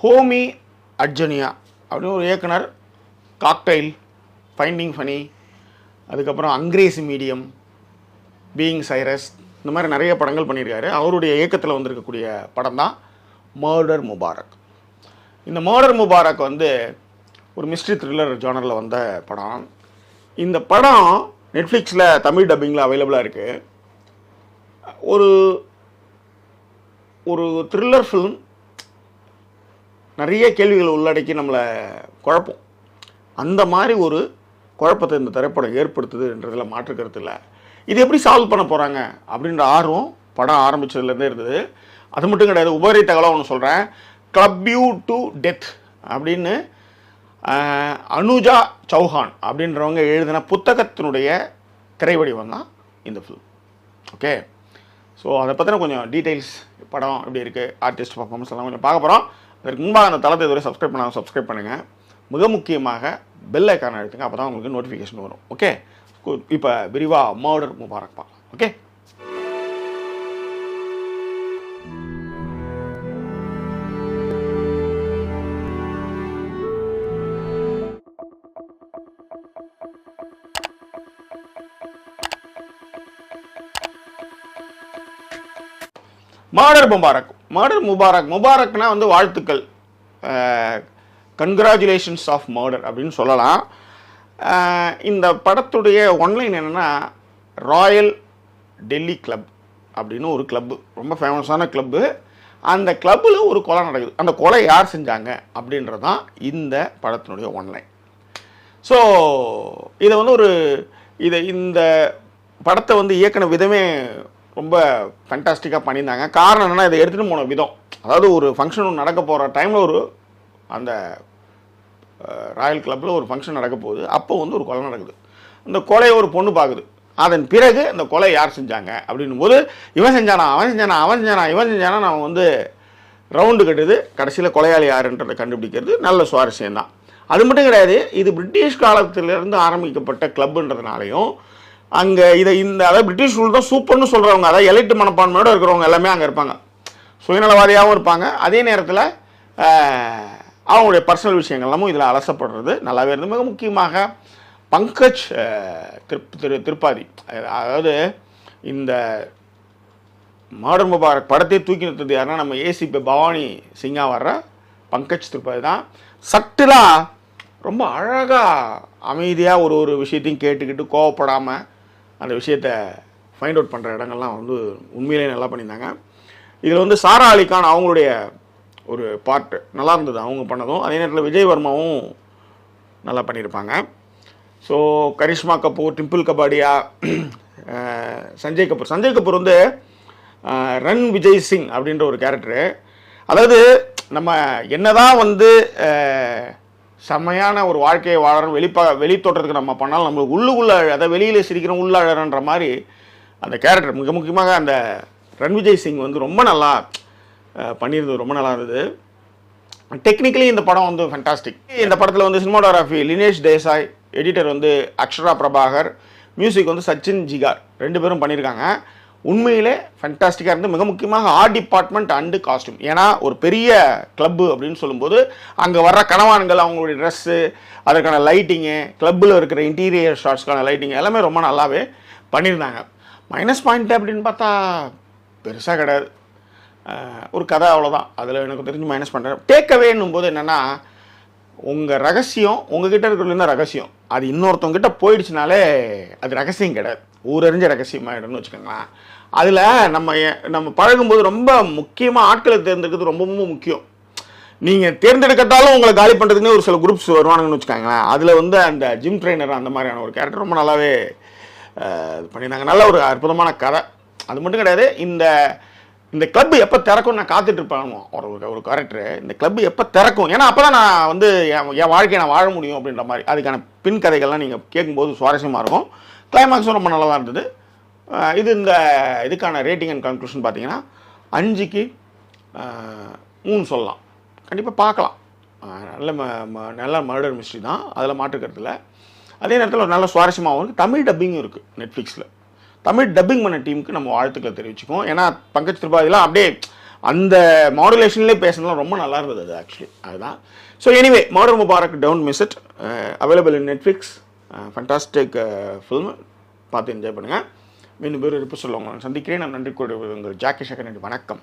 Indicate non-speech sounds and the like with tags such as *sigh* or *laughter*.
ஹோமி அட்ஜனியா அப்படின்னு ஒரு இயக்குனர் காக்டைல் ஃபைண்டிங் ஃபனி அதுக்கப்புறம் அங்கிரேஸ் மீடியம் பீயிங் சைரஸ் இந்த மாதிரி நிறைய படங்கள் பண்ணியிருக்காரு. அவருடைய இயக்கத்தில் வந்திருக்கக்கூடிய படம் தான் மர்டர் முபாரக் இந்த மர்டர் முபாரக் வந்து ஒரு மிஸ்ட்ரி த்ரில்லர் ஜானரில் வந்த படம். இந்த படம் நெட்ஃப்ளிக்ஸில் தமிழ் டப்பிங்கில் அவைலபிளாக இருக்குது ஒரு ஒரு த்ரில்லர் ஃபிலிம் நிறைய கேள்விகளை உள்ளடக்கி நம்மளை குழப்பம். அந்த மாதிரி ஒரு குழப்பத்தை இந்த திரைப்படம் ஏற்படுத்துதுன்றதில் மாற்று கருத்து இல்லை. இது எப்படி சால்வ் பண்ண போகிறாங்க அப்படின்ற ஆர்வம் படம் ஆரம்பிச்சதுலேருந்தே இருந்தது. அது மட்டும் கிடையாது உபரி தகவலாக ஒன்று சொல்கிறேன் கிளப் யூ டு டெத் அப்படின்னு அனுஜா சௌஹான் அப்படின்றவங்க எழுதின புத்தகத்தினுடைய திரைவடிவம் தான் இந்த ஃபிலிம் ஓகே ஸோ அதை பற்றின கொஞ்சம் டீட்டெயில்ஸ் படம் எப்படி இருக்குது ஆர்டிஸ்ட் பர்ஃபார்மன்ஸ் எல்லாம் கொஞ்சம் பார்க்க போகிறோம் அதற்கு முன்பாக அந்த தளத்தை இதுவரை சப்ஸ்கிரைப் பண்ணாமல் சப்ஸ்கிரைப் பண்ணுங்கள் மிக முக்கியமாக பெல் ஐக்கான எடுத்துங்க அப்போ தான் உங்களுக்கு நோட்டிஃபிகேஷன் வரும். ஓகே இப்போ விரிவாக மர்டர் முபாரக் பார்க்கலாம். Okay murder Mubarak. Murder Mubarak முபாரக்னா வந்து வாழ்த்துக்கள். கங்க்ராச்சுலேஷன்ஸ் ஆஃப் மர்டர் அப்படின்னு சொல்லலாம். இந்த படத்துடைய ஒன்லைன் என்னென்னா ராயல் டெல்லி கிளப் அப்படின்னு ஒரு கிளப்பு ரொம்ப ஃபேமஸான கிளப்பு அந்த கிளப்பில் ஒரு கொலை நடக்குது. அந்த கொலை யார் செஞ்சாங்க அப்படின்றது தான் இந்த படத்தினுடைய ஒன்லைன் ஸோ இதை வந்து ஒரு இதை இந்த படத்தை வந்து இயக்கின விதமே ரொம்ப ஃபண்டாஸ்டிக்காக பண்ணியிருந்தாங்க. காரணம் என்னென்னா இதை எடுத்துகிட்டு போன விதம். அதாவது ஒரு ஃபங்க்ஷன் நடக்க போகிற டைமில் ஒரு அந்த ராயல் கிளப்பில் ஒரு ஃபங்க்ஷன் நடக்க போகுது. அப்போ வந்து ஒரு கொலை நடக்குது. அந்த கொலையை ஒரு பொண்ணு பார்க்குது. அதன் பிறகு அந்த கொலை யார் செஞ்சாங்க? அப்படின்னும் போது இவன் செஞ்சானா? அவன் செஞ்சானா? அவன் செஞ்சானா? இவன் செஞ்சானா? நம்ம வந்து ரவுண்டு கட்டுது கடைசியில் கொலையாளி யாருன்றதை கண்டுபிடிக்கிறது நல்ல சுவாரஸ்யம் தான் அது மட்டும் கிடையாது இது பிரிட்டிஷ் காலத்திலிருந்து ஆரம்பிக்கப்பட்ட கிளப்புன்றதுனாலையும் அங்கே இதை இந்த அதாவது பிரிட்டிஷ் ரூல் தான் சூப்பர்னு சொல்கிறவங்க அதாவது எலைட்டு மனப்பான்மையோடு இருக்கிறவங்க எல்லாமே அங்கே இருப்பாங்க. சுயநலவாதியாகவும் இருப்பாங்க. அதே நேரத்தில் அவங்களுடைய பர்சனல் விஷயங்கள் எல்லாமும் இதில் அலசப்படுறது நல்லாவே இருந்து மிக முக்கியமாக பங்கஜ் திருப் திரு திருப்பாதி. அதாவது இந்த மாடர்ன் முபாரக் படத்தை தூக்கி நிறுத்தது யாருன்னா நம்ம ஏசிபி பவானி சிங்கா வர்ற பங்கஜ் திருப்பாதி தான். சட்டிலாக ரொம்ப அழகாக அமைதியாக ஒரு ஒரு விஷயத்தையும் கேட்டுக்கிட்டு கோவப்படாமல் அந்த விஷயத்தை ஃபைண்ட் அவுட் பண்ணுற இடங்கள்லாம் வந்து உண்மையிலேயே நல்லா பண்ணியிருந்தாங்க. இதில் வந்து சாரா அலிகான் அவங்களுடைய ஒரு பார்ட் நல்லா இருந்தது அவங்க பண்ணதும். அதே நேரத்தில் விஜய் வர்மாவும் நல்லா பண்ணியிருப்பாங்க. ஸோ கரிஷ்மா கபூர் டிம்பிள் கபாடியா *clears throat* சஞ்சய் கபூர். சஞ்சய் கபூர் வந்து ரன் விஜய் சிங் அப்படின்ற ஒரு கேரக்டரு அதாவது நம்ம என்னதான் வந்து செம்மையான ஒரு வாழ்க்கையை வாழறோம். வெளிப்பா வெளி தோற்றத்துக்கு நம்ம பண்ணாலும் நம்மளுக்கு உள்ளுக்குள்ள அதை வெளியில் சிரிக்கிறோம் உள்ள அழறன்ற மாதிரி அந்த கேரக்டர் மிக முக்கியமாக அந்த ரன்விஜய் சிங் வந்து ரொம்ப நல்லா பண்ணியிருந்தது. ரொம்ப நல்லா இருந்தது. டெக்னிக்கலி இந்த படம் வந்து ஃபண்டாஸ்டிக் இந்த படத்தில் வந்து சினிமாடோகிராஃபி லினேஷ் தேசாய் எடிட்டர் வந்து அக்ஷரா பிரபாகர் மியூசிக் வந்து சச்சின் ஜிகார். ரெண்டு பேரும் பண்ணியிருக்காங்க. உண்மையிலே ஃபண்டாஸ்டிக்காக இருந்து மிக முக்கியமாக ஆர்ட் டிபார்ட்மெண்ட் அண்டு காஸ்டியூம் ஏன்னா ஒரு பெரிய கிளப்பு அப்படின்னு சொல்லும்போது அங்கே வர்ற கணவான்கள் அவங்களுடைய ட்ரெஸ்ஸு அதற்கான லைட்டிங்கு கிளப்பில் இருக்கிற இன்டீரியர் ஷார்ட்ஸ்க்கான லைட்டிங் எல்லாமே ரொம்ப நல்லாவே பண்ணியிருந்தாங்க. மைனஸ் பாயிண்ட் அப்படின்னு பார்த்தா பெருசாக கிடையாது. ஒரு கதை அவ்வளோதான் அதில் எனக்கு தெரிஞ்சு மைனஸ் பண்ணுறேன் டேக்அவேன்னும் போது என்னென்னா உங்கள் ரகசியம் உங்ககிட்ட இருக்கிறதுலேருந்து ரகசியம். அது இன்னொருத்தவங்கிட்ட போயிடுச்சுனாலே அது ரகசியம் கிடையாது. ஊரறிஞ்ச ரகசியமாயிடும்னு வச்சுக்கோங்களேன். அதில் நம்ம நம்ம பழகும்போது ரொம்ப முக்கியமாக ஆட்களை தேர்ந்தெடுக்கிறது ரொம்ப ரொம்ப முக்கியம். நீங்கள் தேர்ந்தெடுக்கட்டாலும் உங்களை காலி பண்ணுறதுக்குன்னு ஒரு சில குரூப்ஸ் வருவானுங்கன்னு வச்சுக்கோங்களேன். அதில் வந்து அந்த ஜிம் ட்ரெயினர் அந்த மாதிரியான ஒரு கேரக்டர் ரொம்ப நல்லாவே இது பண்ணியிருந்தாங்க. நல்ல ஒரு அற்புதமான கதை. அது மட்டும் கிடையாது இந்த இந்த கிளப் எப்போ திறக்கும் நான் காத்துட்ருப்பேன் ஒரு ஒரு- கேரக்டரு இந்த கிளப் எப்போ திறக்கும்? ஏன்னா அப்போ தான் நான் வந்து என் என் வாழ்க்கையை நான் வாழ முடியும் அப்படின்ற மாதிரி. அதுக்கான பின் கதைகள்லாம் நீங்கள் கேட்கும்போது சுவாரஸ்யமாக இருக்கும். கிளைமாக்ஸும் ரொம்ப நல்லா இருந்தது. இது இந்த இதுக்கான ரேட்டிங் அண்ட் கன்க்ளூஷன் பார்த்தீங்கன்னா அஞ்சுக்கு மூணு சொல்லலாம். கண்டிப்பாக பார்க்கலாம். நல்ல ம ம- நல்ல மர்டர் மிஸ்ட்ரி தான். அதில் மாற்றுக்கிறதுல இல்லை. அதே நேரத்தில் ஒரு நல்ல சுவாரஸ்யமாகவும் இருக்குது தமிழ் டப்பிங்கும் இருக்குது நெட்ஃப்ளிக்ஸில் தமிழ் டப்பிங் பண்ண டீமுக்கு நம்ம வாழ்த்துக்களை தெரிவிச்சுக்கோம் ஏன்னா பங்கஜ் திரிபாதிலாம் அப்படியே அந்த மாடுலேஷன்லேயே பேசணும்லாம் ரொம்ப நல்லா இருந்தது அது ஆக்சுவலி அதுதான். So anyway murder Mubarak don't miss it available in Netflix fantastic film பார்த்து என்ஜாய் பண்ணுங்கள் மீண்டும் பேர் இருப்பு சொல்லுவாங்க சந்திக்கிறேன். நான் நன்றி கூறுவது உங்கள் ஜாக்கி சேகர் நன்றி. வணக்கம்.